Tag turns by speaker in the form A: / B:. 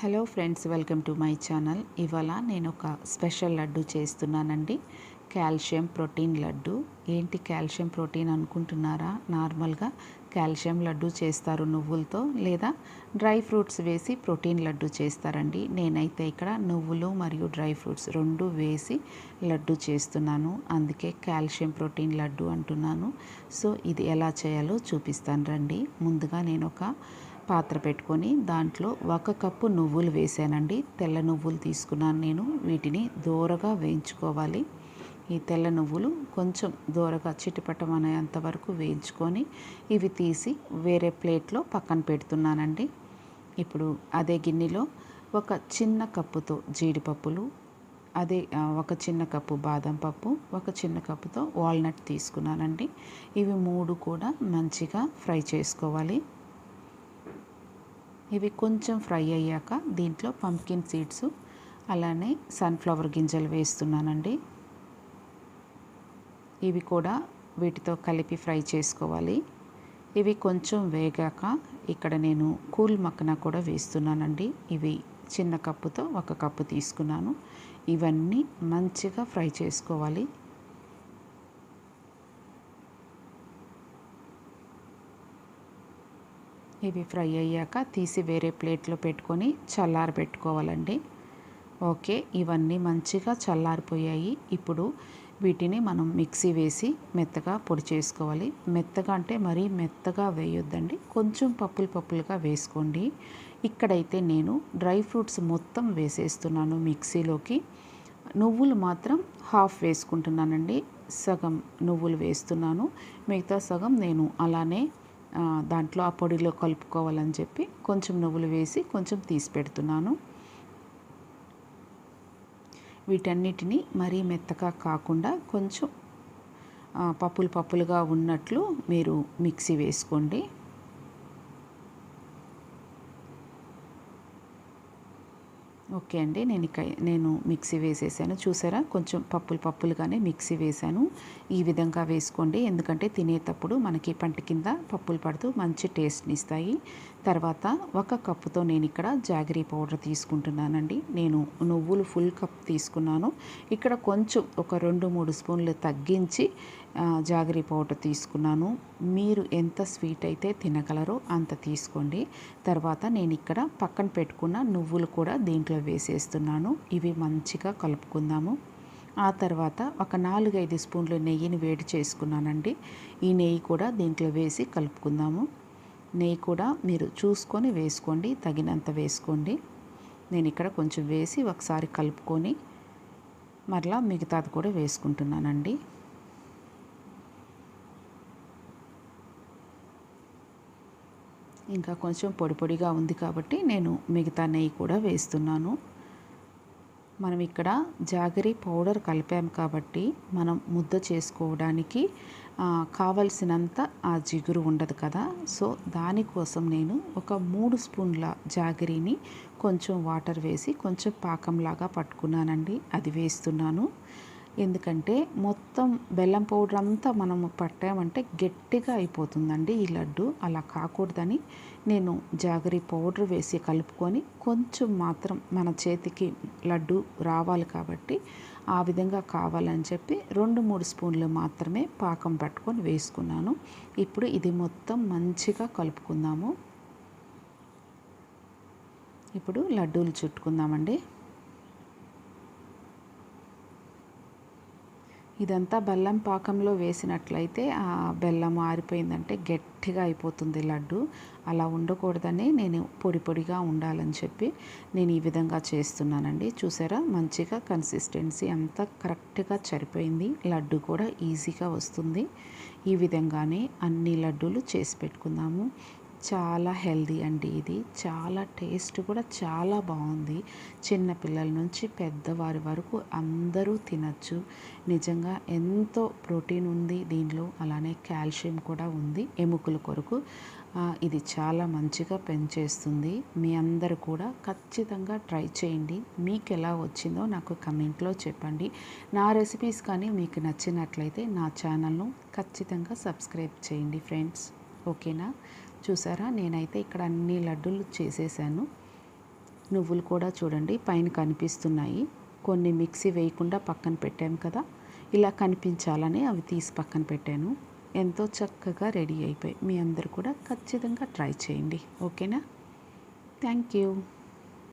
A: Hello friends welcome to my channel. ఇవాళ నేను ఒక స్పెషల్ లడ్డు చేస్తున్నానండి. Calcium protein laddu. ఏంటి కాల్షియం ప్రోటీన్ అనుకుంటున్నారా? నార్మల్గా కాల్షియం లడ్డు చేస్తారు నువ్వులతో లేదా డ్రై ఫ్రూట్స్ వేసి ప్రోటీన్ లడ్డు చేస్తారండి. నేనైతే ఇక్కడ నువ్వులు మరియు డ్రై ఫ్రూట్స్ రెండు వేసి లడ్డు చేస్తున్నాను. అందుకే కాల్షియం ప్రోటీన్ లడ్డు అంటున్నాను. సో ఇది ఎలా చేయాలో చూపిస్తాను రండి. ముందుగా నేను ఒక పాత్ర పెట్టుకొని దాంట్లో ఒక కప్పు నువ్వులు వేసానండి తెల్ల నువ్వులు తీసుకున్నాను నేను. వీటిని దూరగా వేయించుకోవాలి. ఈ తెల్ల నువ్వులు కొంచెం దూరగా చిటిపట్టమనేంత వరకు వేయించుకొని ఇవి తీసి వేరే ప్లేట్లో పక్కన పెడుతున్నానండి. ఇప్పుడు అదే గిన్నెలో ఒక చిన్న కప్పుతో జీడిపప్పులు అదే ఒక చిన్న కప్పు బాదం పప్పు ఒక చిన్న కప్పుతో వాల్నట్ తీసుకున్నానండి. ఇవి మూడు కూడా మంచిగా ఫ్రై చేసుకోవాలి. ఇవి కొంచెం ఫ్రై అయ్యాక దీంట్లో పంప్కిన్ సీడ్స్ అలానే సన్ఫ్లవర్ గింజలు వేస్తున్నానండి. ఇవి కూడా వీటితో కలిపి ఫ్రై చేసుకోవాలి. ఇవి కొంచెం వేగాక ఇక్కడ నేను కూల్ మక్కన కూడా వేస్తున్నానండి. ఇవి చిన్న కప్పుతో ఒక కప్పు తీసుకున్నాను. ఇవన్నీ మంచిగా ఫ్రై చేసుకోవాలి. ఇవి ఫ్రై అయ్యాక తీసి వేరే ప్లేట్లో పెట్టుకొని చల్లారి పెట్టుకోవాలండి. ఓకే ఇవన్నీ మంచిగా చల్లారిపోయాయి. ఇప్పుడు వీటిని మనం మిక్సీ వేసి మెత్తగా పొడి చేసుకోవాలి. మెత్తగా అంటే మరీ మెత్తగా వేయొద్దండి. కొంచెం పప్పులు పప్పులుగా వేసుకోండి. ఇక్కడైతే నేను డ్రై ఫ్రూట్స్ మొత్తం వేసేస్తున్నాను మిక్సీలోకి. నువ్వులు మాత్రం హాఫ్ వేసుకుంటున్నానండి. సగం నువ్వులు వేస్తున్నాను. మిగతా సగం నేను అలానే దాంట్లో ఆ పొడిలో కలుపుకోవాలని చెప్పి కొంచెం నువ్వులు వేసి కొంచెం తీసి పెడుతున్నాను. వీటన్నిటిని మరీ మెత్తగా కాకుండా కొంచెం పప్పులు పప్పులుగా ఉన్నట్లు మీరు మిక్సీ వేసుకోండి. ఓకే అండి. నేను ఇక నేను మిక్సీ వేసేసాను. చూసారా? కొంచెం పప్పులు పప్పులుగానే మిక్సీ వేసాను. ఈ విధంగా వేసుకోండి. ఎందుకంటే తినేటప్పుడు మనకి పంట కింద పప్పులు పడుతూ మంచి టేస్ట్ని ఇస్తాయి. తర్వాత ఒక కప్పుతో నేను ఇక్కడ జాగరీ పౌడర్ తీసుకుంటున్నానండి. నేను నువ్వులు ఫుల్ కప్ తీసుకున్నాను. ఇక్కడ కొంచెం ఒక రెండు మూడు స్పూన్లు తగ్గించి జాగరీ పౌడర్ తీసుకున్నాను. మీరు ఎంత స్వీట్ అయితే తినగలరో అంత తీసుకోండి. తర్వాత నేను ఇక్కడ పక్కన పెట్టుకున్న నువ్వులు కూడా దీంట్లో వేసేస్తున్నాను. ఇవి మంచిగా కలుపుకుందాము. ఆ తర్వాత ఒక నాలుగైదు స్పూన్లు నెయ్యిని వేడి చేసుకున్నానండి. ఈ నెయ్యి కూడా దీంట్లో వేసి కలుపుకుందాము. నెయ్యి కూడా మీరు చూసుకొని వేసుకోండి తగినంత వేసుకోండి. నేను ఇక్కడ కొంచెం వేసి ఒకసారి కలుపుకొని మరలా మిగతాది కూడా వేసుకుంటున్నానండి. ఇంకా కొంచెం పొడి పొడిగా ఉంది కాబట్టి నేను మిగతా నెయ్యి కూడా వేస్తున్నాను. మనం ఇక్కడ జాగరి పౌడర్ కలిపాం కాబట్టి మనం ముద్ద చేసుకోవడానికి కావలసినంత ఆ జిగురు ఉండదు కదా. సో దానికోసం నేను ఒక మూడు స్పూన్ల జాగరిని కొంచెం వాటర్ వేసి కొంచెం పాకంలాగా పట్టుకున్నానండి. అది వేస్తున్నాను. ఎందుకంటే మొత్తం బెల్లం పౌడర్ అంతా మనం పట్టామంటే గట్టిగా అయిపోతుందండి ఈ లడ్డు. అలా కాకూడదని నేను జాగరి పౌడర్ వేసి కలుపుకొని కొంచెం మాత్రం మన చేతికి లడ్డు రావాలి కాబట్టి ఆ విధంగా కావాలని చెప్పి రెండు మూడు స్పూన్లు మాత్రమే పాకం పట్టుకొని వేసుకున్నాను. ఇప్పుడు ఇది మొత్తం మంచిగా కలుపుకుందాము. ఇప్పుడు లడ్డూలు చుట్టుకుందామండి. ఇదంతా బెల్లం పాకంలో వేసినట్లయితే ఆ బెల్లం ఆరిపోయిందంటే గట్టిగా అయిపోతుంది లడ్డు. అలా ఉండకూడదని నేను పొడి పొడిగా ఉండాలని చెప్పి నేను ఈ విధంగా చేస్తున్నానండి. చూసారా? మంచిగా కన్సిస్టెన్సీ అంతా కరెక్ట్గా సరిపోయింది. లడ్డు కూడా ఈజీగా వస్తుంది. ఈ విధంగానే అన్ని లడ్డూలు చేసి పెట్టుకుందాము. చాలా హెల్దీ అండి ఇది. చాలా టేస్ట్ కూడా చాలా బాగుంది. చిన్నపిల్లల నుంచి పెద్దవారి వరకు అందరూ తినచ్చు. నిజంగా ఎంతో ప్రోటీన్ ఉంది దీనిలో అలానే కాల్షియం కూడా ఉంది ఎముకల కొరకు. ఇది చాలా మంచిగా పెంచేస్తుంది మీ అందరు కూడా ఖచ్చితంగా ట్రై చేయండి. మీకు ఎలా వచ్చిందో నాకు కమెంట్లో చెప్పండి. నా రెసిపీస్ కానీ మీకు నచ్చినట్లయితే నా ఛానల్ను ఖచ్చితంగా సబ్స్క్రైబ్ చేయండి ఫ్రెండ్స్. ఓకేనా? చూసారా? నేనైతే ఇక్కడ అన్ని లడ్డూలు చేసేసాను. నువ్వులు కూడా చూడండి పైన కనిపిస్తున్నాయి. కొన్ని మిక్సీ వేయకుండా పక్కన పెట్టాను కదా ఇలా కనిపించాలని అవి తీసి పక్కన పెట్టాను. ఎంతో చక్కగా రెడీ అయిపోయి మీ అందరు కూడా ఖచ్చితంగా ట్రై చేయండి. ఓకేనా? Thank you.